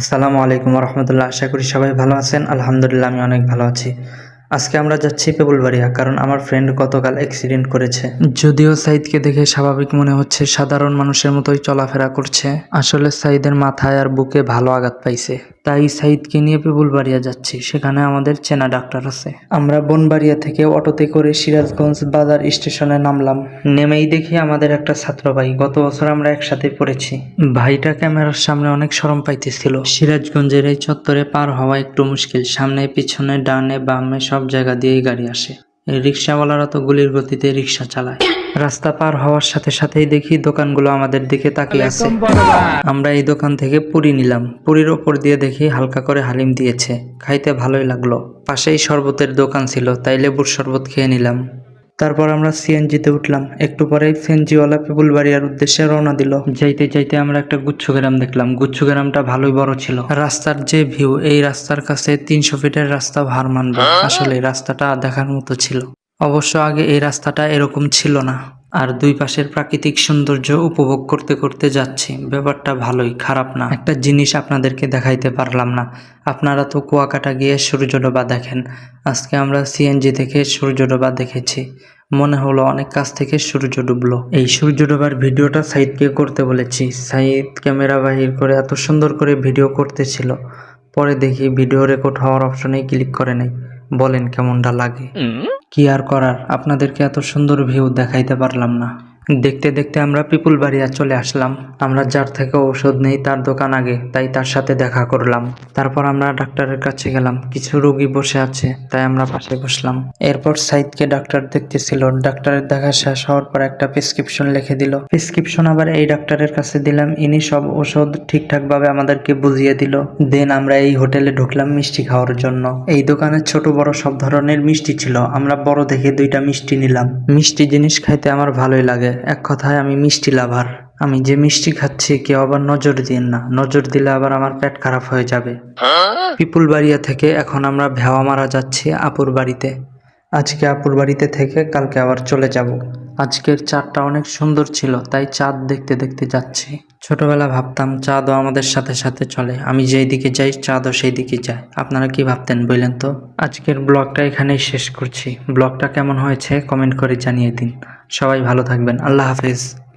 আসসালামু আলাইকুম রহমতুল্লাহ আশা করি সবাই ভালো আছেন। আলহামদুলিল্লাহ, আমি অনেক ভালো আছি। আজকে আমরা যাচ্ছি পেবুলবাড়িয়া, কারণ আমার ফ্রেন্ড গতকাল অ্যাক্সিডেন্ট করেছে। যদিও সাইদকে দেখে স্বাভাবিক মনে হচ্ছে সাধারণ মানুষের মতোই চলাফেরা করছে। আসলে সাইদের মাথায় আর বুকে ভালো আঘাত পাইছে। তাই সাইদকে নিয়ে পেবুলবাড়িয়া যাচ্ছি। সেখানে আমাদের চেনা ডাক্তার আছে। আমরা বনবাড়িয়া থেকে অটোতে করে সিরাজগঞ্জ বাজার স্টেশনে নামলাম। নেমেই দেখি আমাদের একটা ছাত্র ভাই গত বছর আমরা একসাথে পড়েছি। ভাইটা ক্যামেরার সামনে অনেক সরম পাইতেছিল। সিরাজগঞ্জের এই চত্বরে পার হওয়া একটু মুশকিল। সামনে, পিছনে, ডানে, বামে সব জায়গা দিয়েই গাড়ি আসে। রিক্সাওয়ালারা তো গুলির গতিতে রিক্সা চালায়। রাস্তা পার হওয়ার সাথে সাথেই দেখি দোকানগুলো আমাদের দিকে তাকিয়ে আছে। আমরা এই দোকান থেকে পুরি নিলাম। পুরির ওপর দিয়ে দেখি হালকা করে হালিম দিয়েছে। খাইতে ভালোই লাগল। পাশেই শরবতের দোকান ছিল তাই লেবুর শরবত খেয়ে নিলাম। তারপর আমরা সিএনজিতে উঠলাম। একটু পরেই সিএনজিওয়ালা পিপুল বাড়িয়ার উদ্দেশ্যে রওনা দিল। যাইতে যাইতে আমরা একটা গুচ্ছ গ্রাম দেখলাম। গুচ্ছ গ্রামটা ভালোই বড় ছিল। রাস্তার যে ভিউ এই রাস্তার কাছে তিনশো ফিটের রাস্তা ভার মানবে আসলে রাস্তাটা দেখার মতো ছিল। অবশ্য আগে এই রাস্তাটা এরকম ছিল না। আর দুই পাশের প্রাকৃতিক সৌন্দর্য উপভোগ করতে করতে যাচ্ছি। ব্যাপারটা ভালোই, খারাপ না। একটা জিনিস আপনাদেরকে দেখাইতে পারলাম না। আপনারা তো কুয়াকাটা গিয়ে সূর্যডোবা দেখেন। আজকে আমরা সিএনজি থেকে সূর্যডোবা দেখেছি। মনে হলো অনেক কাছ থেকে সূর্য ডুবলো। এই সূর্য ডোবার ভিডিওটা সাইদকে করতে বলেছি। সাইদ ক্যামেরা বাহির করে এত সুন্দর করে ভিডিও করতেছিল। পরে দেখি ভিডিও রেকর্ড হওয়ার অপশনেই ক্লিক করে নেই। বলেন কেমনটা লাগে। কি আর করার? আপনাদেরকে এত সুন্দর ভিউ দেখাইতে পারলাম না। দেখতে দেখতে আমরা পিপুল বাড়িয়া চলে আসলাম। আমরা যার থেকে ঔষধ নেই তার দোকান আগে, তাই তার সাথে দেখা করলাম। তারপর আমরা ডাক্তারের কাছে গেলাম। কিছু রোগী বসে আছে, তাই আমরা পাশে বসলাম। এরপর সাইদকে ডাক্তার দেখতেছিল। ডাক্তারের দেখা শেষ হওয়ার পর একটা প্রেসক্রিপশন লিখে দিল। প্রেসক্রিপশন আবার এই ডাক্তারের কাছে দিলাম। ইনি সব ওষুধ ঠিকঠাক ভাবে আমাদেরকে বুঝিয়ে দিল। দেন আমরা এই হোটেলে ঢুকলাম মিষ্টি খাওয়ার জন্য। এই দোকানে ছোট বড় সব ধরনের মিষ্টি ছিল। আমরা বড় দেখে দুইটা মিষ্টি নিলাম। মিষ্টি জিনিস খাইতে আমার ভালোই লাগে। এক কথায় আমি মিষ্টি লাভার। আমি যে মিষ্টি খাচ্ছি, কেউ আবার নজর দিন না। নজর দিলে আবার আমার পেট খারাপ হয়ে যাবে। পিপুল বাড়িয়া থেকে এখন আমরা ভেওয়া মারা যাচ্ছি আপুর বাড়িতে। আজকে আপুর বাড়িতে থেকে কালকে আবার চলে যাব। আজকের চাঁদটা অনেক সুন্দর ছিল, তাই চাঁদ দেখতে দেখতে যাচ্ছি। ছোটবেলা ভাবতাম, চাঁদও আমাদের সাথে সাথে চলে। আমি যেই দিকে যাই, চাঁদও সেই দিকে যায়। আপনারা কি ভাবতেন বললেন তো? আজকের ব্লগটা এখানেই শেষ করছি। ব্লগটা কেমন হয়েছে, কমেন্ট করে জানিয়ে দিন। সবাই ভালো থাকবেন। আল্লাহ হাফেজ।